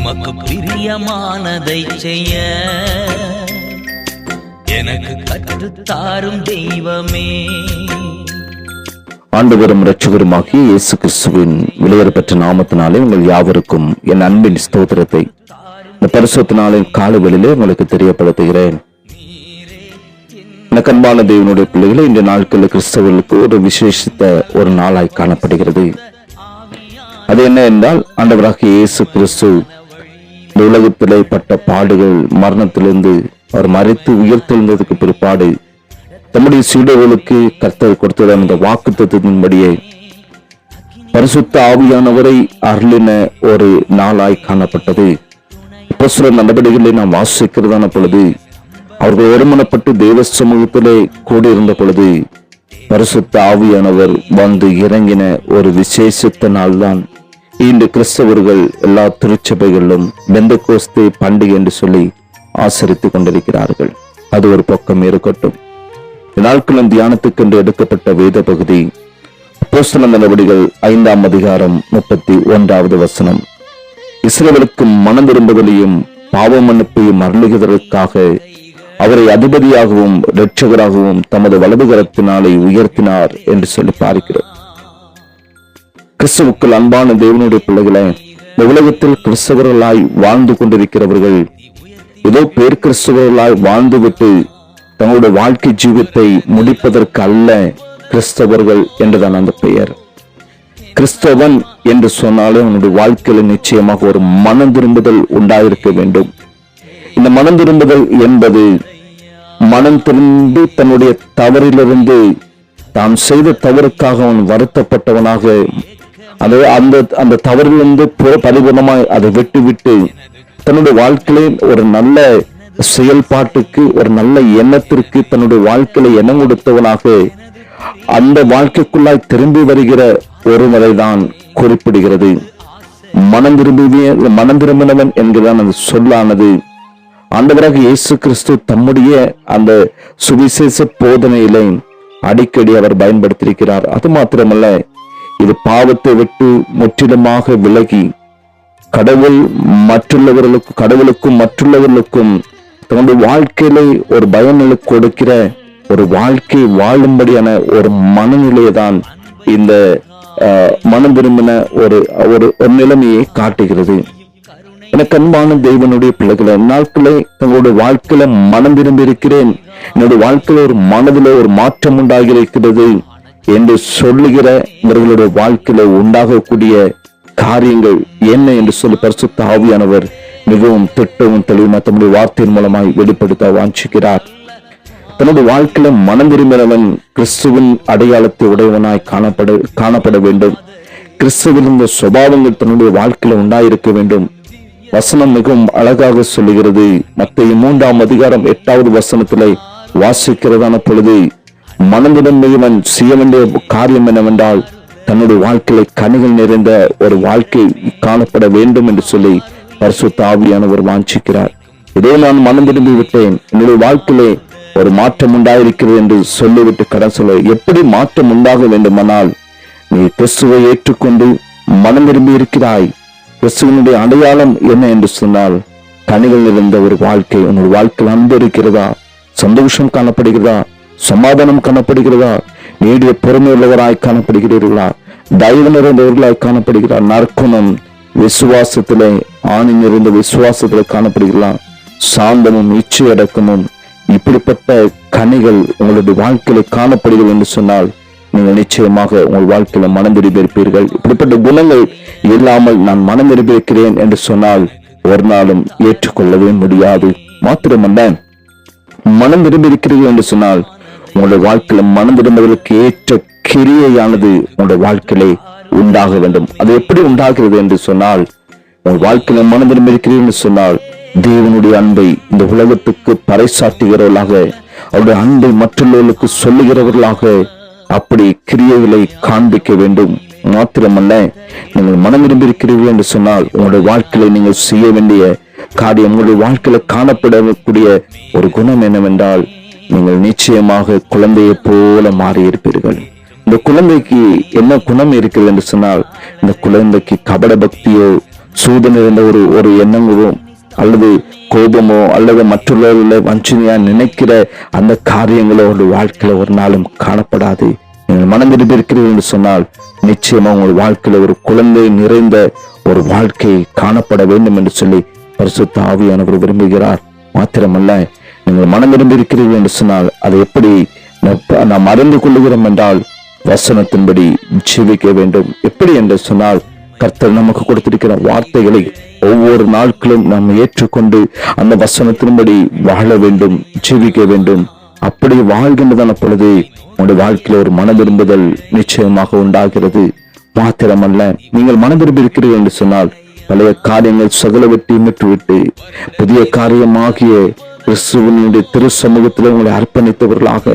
உமக்கு பிரியமானதை செய்ய. எனக்கு கற்றுத்தாரும் தெய்வமே. ஆண்டவரும் இரட்சகருமாகிய இயேசு கிறிஸ்துவின் விலையேறப்பெற்ற நாமத்தினாலே உங்கள் யாவருக்கும் என் அன்பின் ஸ்தோத்திரத்தை. இந்த பரிசுத்த நாளின் காலவெளியிலே உங்களுக்கு தெரியப்படுத்துகிறேன். இந்த கண்பான தேவனுடைய பிள்ளைகளை இந்த நாட்களில் கிறிஸ்தவர்களுக்கு ஒரு விசேஷித்த ஒரு நாளாய் காணப்படுகிறது. அது என்ன என்றால் ஆண்டவராகிய இயேசு கிறிஸ்து இந்த உலகத்திலே பட்ட பாடுகள் மரணத்திலிருந்து அவர் மறைத்து உயர்த்தெழுந்ததுக்கு பிற்பாடு தம்முடைய சீடர்களுக்கு கர்த்தர் கொடுத்தது அந்த வாக்கு தத்துவத்தின்படியே பரிசுத்த ஆவியானவரை அருளின ஒரு நாளாய் காணப்பட்டது. பிரசுர நடவடிக்கைகளை நாம் வாசிக்கிறதான பொழுது அவர்கள் ஒருமனப்பட்டு தெய்வ சமூகத்திலே கூடியிருந்த பொழுது பரிசுத்த ஆவியானவர் வந்து இறங்கின ஒரு விசேஷத்த நாள்தான். இன்று கிறிஸ்தவர்கள் எல்லா திருச்சபைகளிலும் பெந்தகோஸ்தே பண்டிகை என்று சொல்லி ஆசரித்துக் கொண்டிருக்கிறார்கள். அது ஒரு பக்கம் இருக்கட்டும். நாட்களும் தியானத்துக்கென்று எடுக்கப்பட்ட வேத பகுதி அப்போஸ்தல நடவடிகள் ஐந்தாம் அதிகாரம் முப்பத்தி ஒன்றாவது வசனம். இஸ்ரேலுக்கு மனம் திரும்புதலையும் பாவ மன்னிப்பையும் அருளுகிறதற்காக அவரை அதிபதியாகவும் இரட்சகராகவும் தமது வலதுகரத்தினாலே உயர்த்தினார் என்று சொல்லி பார்க்கிறோம். கிறிஸ்துவுக்குள் அன்பான தேவனுடைய பிள்ளைகளை இந்த உலகத்தில் கிறிஸ்தவர்களாய் வாழ்ந்து கொண்டிருக்கிறவர்கள் ஏதோ பேர் கிறிஸ்தவர்களாய் வாழ்ந்துவிட்டு தங்களுடைய வாழ்க்கை ஜீவித்தை முடிப்பதற்கு அல்ல கிறிஸ்தவர்கள் என்றுதான் அந்த பெயர். கிறிஸ்தவன் என்று சொன்னாலே அவனுடைய வாழ்க்கையில நிச்சயமாக ஒரு மனம் திரும்புதல் உண்டாயிருக்க வேண்டும். இந்த மனம் திரும்புதல் என்பது மனம் திரும்பி தன்னுடைய தவறிலிருந்து தான் செய்த தவறுக்காக அவன் வருத்தப்பட்டவனாக அது அந்த அந்த தவறிலிருந்து பரிபூர்ணமாக அதை விட்டு விட்டு தன்னுடைய வாழ்க்கையிலே ஒரு நல்ல செயல்பாட்டுக்கு ஒரு நல்ல எண்ணத்திற்கு தன்னுடைய வாழ்க்கையில எண்ணம் கொடுத்தவனாக அந்த வாழ்க்கைக்குள்ளாய் திரும்பி வருகிற ஒருவரை தான் குறிப்பிடுகிறது. மனம் திரும்பிய மனம் திரும்பினவன் என்கிறதான் அந்த சொல்லானது. ஆண்டவராக இயேசு கிறிஸ்து தம்முடைய அந்த சுவிசேஷ போதனையிலே அடிக்கடி அவர் பயன்படுத்தியிருக்கிறார். அது மாத்திரமல்ல இது பாவத்தை விட்டு முற்றிலுமாக விலகி கடவுள் மற்றுள்ளவர்களுக்கு கடவுளுக்கும் மற்றுள்ளவர்களுக்கும் தன்னுடைய வாழ்க்கையிலே ஒரு பயனிலை கொடுக்கிற ஒரு வாழ்க்கை வாழும்படியான ஒரு மனநிலையை தான் இந்த மனம் விரும்பின ஒரு ஒரு ஒரு நிலைமையை காட்டுகிறது. எனக்கு அன்பான தெய்வனுடைய பிள்ளைகளை நாட்களே தங்களுடைய வாழ்க்கையில மனம் விரும்பி இருக்கிறேன் என்னுடைய வாழ்க்கையில ஒரு மனதில ஒரு மாற்றம் உண்டாகி இருக்கிறது என்று சொல்லுகிற இவர்களுடைய வாழ்க்கையில உண்டாகக்கூடிய காரியங்கள் என்ன என்று சொல்லி பரிசுத்த ஆவியானவர் மிகவும் திட்டமும் தெளிவுமா தம்முடைய வார்த்தையின் மூலமாய் வெளிப்படுத்த வாஞ்சிக்கிறார் தனது வாழ்க்கையில மனம் திரும்பினவன் கிறிஸ்துவின் அடையாளத்தை உடையவனாய் காணப்பட காணப்பட வேண்டும். கிறிஸ்துவின் இந்த சுபாவங்கள் தன்னுடைய வாழ்க்கையில உண்டாயிருக்க வேண்டும். வசனம் மிகவும் அழகாக சொல்லுகிறது. மத்திய மூன்றாம் அதிகாரம் எட்டாவது வசனத்திலே வாசிக்கிறதான பொழுது மனதிடமையவன் செய்ய வேண்டிய காரியம் என்னவென்றால் தன்னுடைய வாழ்க்கையில கனிகள் நிறைந்த ஒரு வாழ்க்கை காணப்பட வேண்டும் என்று சொல்லி பரிசுத்த ஆவியானவர் வாஞ்சிக்கிறார். இதே நான் மனம் திரும்பி விட்டேன். என்னுடைய வாழ்க்கையிலே ஒரு மாற்றம் உண்டாயிருக்கிறது என்று சொல்லிவிட்டு கடன் சொல்ல எப்படி மாற்றம் உண்டாக வேண்டுமானால் நீ கிறிஸ்துவை ஏற்றுக்கொண்டு மனம் திரும்பி இருக்கிறாய். கிறிஸ்துவனுடைய அடையாளம் என்ன என்று சொன்னால் கனிகள் நிறைந்த ஒரு வாழ்க்கை உன்னுடைய வாழ்க்கையில் அன்பு இருக்கிறதா? சந்தோஷம் காணப்படுகிறதா? சமாதானம் காணப்படுகிறதா? நீடிய பொறுமையுள்ளவராய் காணப்படுகிறீர்களா? தயவு நிறைந்தவர்களாய் காணப்படுகிறார் நற்குணம் விசுவாசத்திலே ஆணி நிறைந்த விசுவாசத்திலே காணப்படுகிறா? சாந்தமும் இச்சையடக்கமும் இப்படிப்பட்ட கனிகள் உங்களுடைய வாழ்க்கையில காணப்படுகிறது என்று சொன்னால் நீங்கள் நிச்சயமாக உங்கள் வாழ்க்கையில மனம் இப்படிப்பட்ட குணங்கள் இல்லாமல் நான் மனம் என்று சொன்னால் ஒரு நாளும் ஏற்றுக்கொள்ளவே முடியாது. மாத்திரமல்ல மனம் இருக்கிறீர்கள் என்று சொன்னால் உங்களுடைய வாழ்க்கையில மனம் ஏற்ற கிரியையானது உங்களுடைய வாழ்க்கையிலே உண்டாக வேண்டும். அது எப்படி உண்டாகிறது என்று சொன்னால் உங்கள் வாழ்க்கையில மனம் இருக்கிறீர்கள் என்று சொன்னால் தேவனுடைய அன்பை இந்த உலகத்துக்கு பறைசாட்டுகிறவர்களாக அவருடைய அன்பை மற்றவர்களுக்கு சொல்லுகிறவர்களாக அப்படி கிரியைகளை காண்பிக்க வேண்டும். மாத்திரமல்ல நீங்கள் மனம் இருக்கிறீர்கள் என்று சொன்னால் உங்களுடைய வாழ்க்கையில நீங்கள் செய்ய வேண்டிய காரியம் உங்களுடைய வாழ்க்கையில காணப்படக்கூடிய ஒரு குணம் என்னவென்றால் நீங்கள் நிச்சயமாக குழந்தையை போல மாறி இருப்பீர்கள் இந்த குழந்தைக்கு என்ன குணம் இருக்கிறது என்று சொன்னால் இந்த குழந்தைக்கு கபட பக்தியோ சூது நிறைந்த ஒரு ஒரு எண்ணங்களோ அல்லது கோபமோ அல்லது மற்றவர்களை வஞ்சனையா நினைக்கிற அந்த காரியங்களோ ஒரு வாழ்க்கையில ஒரு நாளும் காணப்படாது. நீங்கள் மனம் திரும்பி இருக்கிறீர்கள் என்று சொன்னால் நிச்சயமா உங்கள் வாழ்க்கையில ஒரு குழந்தை நிறைந்த ஒரு வாழ்க்கை காணப்பட வேண்டும் என்று சொல்லி பரிசுத்த ஆவியானவர் விரும்புகிறார். மாத்திரமல்ல நீங்கள் மனம் இருக்கிறீர்கள் என்று சொன்னால் அதை எப்படி நாம் அறிந்து கொள்ளுகிறோம் என்றால் வசனத்தின்படி ஜீவிக்க வேண்டும். எப்படி என்று சொன்னால் கர்த்தர் நமக்கு கொடுத்திருக்கிற வார்த்தைகளை ஒவ்வொரு நாட்களும் நாம் ஏற்றுக்கொண்டு அந்த வசனத்தின்படி வாழ வேண்டும் ஜீவிக்க வேண்டும். அப்படி வாழ்கின்றதான பொழுது உங்களுடைய வாழ்க்கையில ஒரு மன விரும்புதல் நிச்சயமாக உண்டாகிறது. மாத்திரமல்ல நீங்கள் மன விரும்பி இருக்கிறீர்கள் என்று சொன்னால் பழைய காரியங்கள் சகலவற்றையும் விட்டுவிட்டு புதிய காரியமாகிய கிறிஸ்துவனுடைய திரு சமூகத்தில் உங்களை அர்ப்பணித்தவர்களாக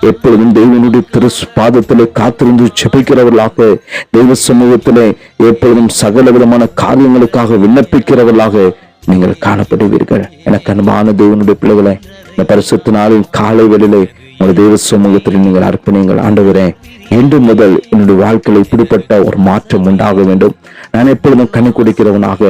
எப்பொழுதும் தெய்வனுடைய திரு பாதத்திலே காத்திருந்து செபிக்கிறவர்களாக தெய்வ சமூகத்திலே எப்பொழுதும் சகல விதமான காரியங்களுக்காக விண்ணப்பிக்கிறவர்களாக நீங்கள் காணப்படுவீர்கள். எனக்கு அன்பான தெய்வனுடைய பிள்ளைகளை இந்த பரிசுத்த நாளில் காலை வெளியிலே ஒரு தெய்வ சமூகத்தில் நீங்கள் அர்ப்பணிங்கள் ஆண்டவரே இன்று முதல் என்னுடைய வாழ்க்கையில் இப்படிப்பட்ட ஒரு மாற்றம் உண்டாக வேண்டும். நான் எப்பொழுதும் கனி குடிக்கிறவனாக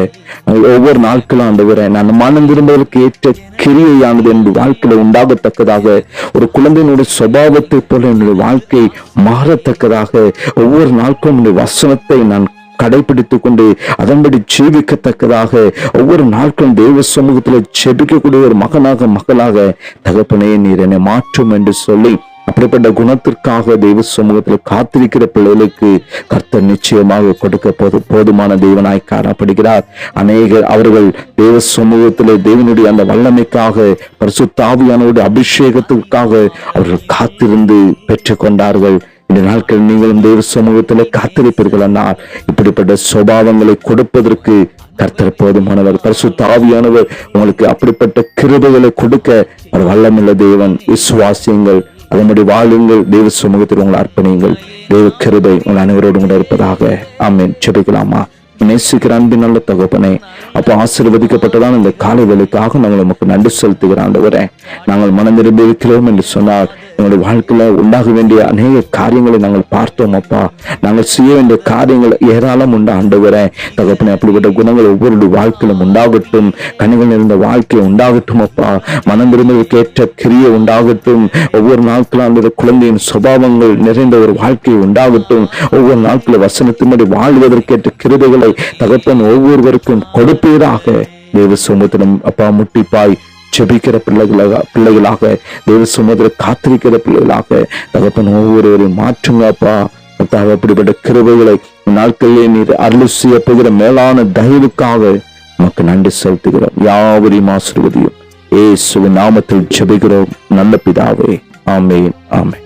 ஒவ்வொரு நாட்களும் ஆண்டவரே நான் மனம் திரும்புவதற்கு ஏற்ற கிரியையானது என்னுடைய வாழ்க்கையில் உண்டாகத்தக்கதாக ஒரு குழந்தையினுடைய சுபாவத்தை போல என்னுடைய வாழ்க்கை மாறத்தக்கதாக ஒவ்வொரு நாட்களும் என்னுடைய வசனத்தை நான் கடைபிடித்துக் கொண்டு அதன்படி ஜீவிக்கத்தக்கதாக ஒவ்வொரு நாட்களும் தெய்வ சமூகத்தில் செபிக்கக்கூடிய ஒரு மகனாக மகளாக தகப்பனே நீர் என்னை மாற்றும் என்று சொல்லி அப்படிப்பட்ட குணத்திற்காக தெய்வ சமூகத்தில் காத்திருக்கிற பிள்ளைகளுக்கு கர்த்தர் நிச்சயமாக கொடுக்க போது போதுமான தெய்வனாய் காணப்படுகிறார். அநேகர் அவர்கள் தேவ சமூகத்தில் தேவனுடைய அந்த வல்லமைக்காக பரிசுத்தாவியானோட அபிஷேகத்திற்காக அவர்கள் காத்திருந்து பெற்றுக்கொண்டார்கள். இந்த நாட்கள் நீங்களும் தேவ சமூகத்தில் காத்திருப்பீர்கள் என்றால் இப்படிப்பட்ட சுபாவங்களை கொடுப்பதற்கு கர்த்தர் போதுமானவர் பரிசு தாவியானவர் உங்களுக்கு அப்படிப்பட்ட கிருபைகளை கொடுக்க ஒரு வல்லமுள்ள தேவன். விசுவாசியங்கள் அதன்படி வாழுங்கள் தேவ சமூகத்தில் உங்களை அர்ப்பணியுங்கள். தேவ கிருபை உங்கள் அனைவரோடு கூட இருப்பதாக. ஆமேன். செபிக்கலாமா நேசிக்கிற அன்பின் நல்ல தகப்பனே அப்போ ஆசீர்வதிக்கப்பட்டதான் இந்த காலை வேலைக்காக நாங்கள் உமக்கு நன்றி செலுத்துகிற ஆண்டவரே நாங்கள் மனம் திரும்பி இருக்கிறோம் என்று சொன்னால் எங்களுடைய வாழ்க்கையில உண்டாக வேண்டிய அநேக காரியங்களை நாங்கள் பார்த்தோம் அப்பா. நாங்கள் செய்ய வேண்டிய காரியங்கள் ஏராளம் உண்டு ஆண்டவரே. தகப்பனே அப்படிப்பட்ட குணங்கள் ஒவ்வொரு வாழ்க்கையிலும் உண்டாகட்டும். கனிகள் நிறைந்த வாழ்க்கை உண்டாகட்டும் அப்பா. மனம் திரும்புவதற்கு கிரியை உண்டாகட்டும். ஒவ்வொரு நாட்களும் அந்த குழந்தையின் சுபாவங்கள் நிறைந்த ஒரு வாழ்க்கை உண்டாகட்டும். ஒவ்வொரு நாட்களும் வசனத்தின்படி வாழ்வதற்கேற்ற கிருபைகளை தகப்பன் ஒவ்வொருவருக்கும் கொடுப்பீராக. தேவ சோமத்தினம் அப்பா முட்டிப்பாய் ஜெபிக்கிற பிள்ளைகளாக பிள்ளைகளாக தேவ சுமதிர காத்திருக்கிற பிள்ளைகளாக தகப்பன் ஒவ்வொருவரையும் மாற்றுங்க அப்பா. கர்த்தாவே, அப்படிப்பட்ட கிருபைகளை நாட்களிலே நீர் அருள் செய்ய போகிற மேலான தயவுக்காக நமக்கு நன்றி செலுத்துகிறோம். யாவரையும் ஆசிர்வதியும். ஏசுவின் நாமத்தில் ஜெபிக்கிறோம். நல்ல பிதாவே. ஆமேன். ஆமே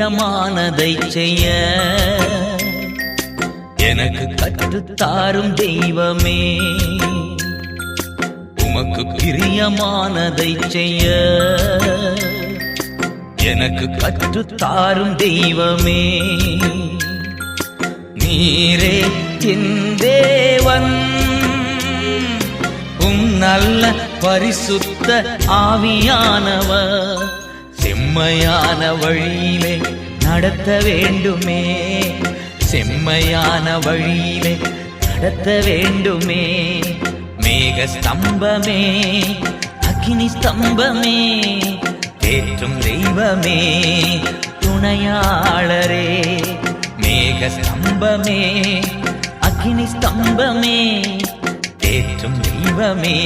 பிரியமானதை செய்ய எனக்கு கற்றுத்தாரும் தெய்வமே. உமக்கு பிரியமானதை செய்ய எனக்கு கற்றுத்தாரும் தெய்வமே. நீரே என் தேவன் உம் நல்ல பரிசுத்த ஆவியானவர். செம்மையான வழியிலே நடத்த வேண்டுமே. செம்மையான வழியிலே நடத்த வேண்டுமே. மேக ஸ்தம்பமே அக்னி ஸ்தம்பமே தேற்றும் தெய்வமே துணையாளரே. மேக ஸ்தம்பமே அக்னி ஸ்தம்பமே தேற்றும் தெய்வமே.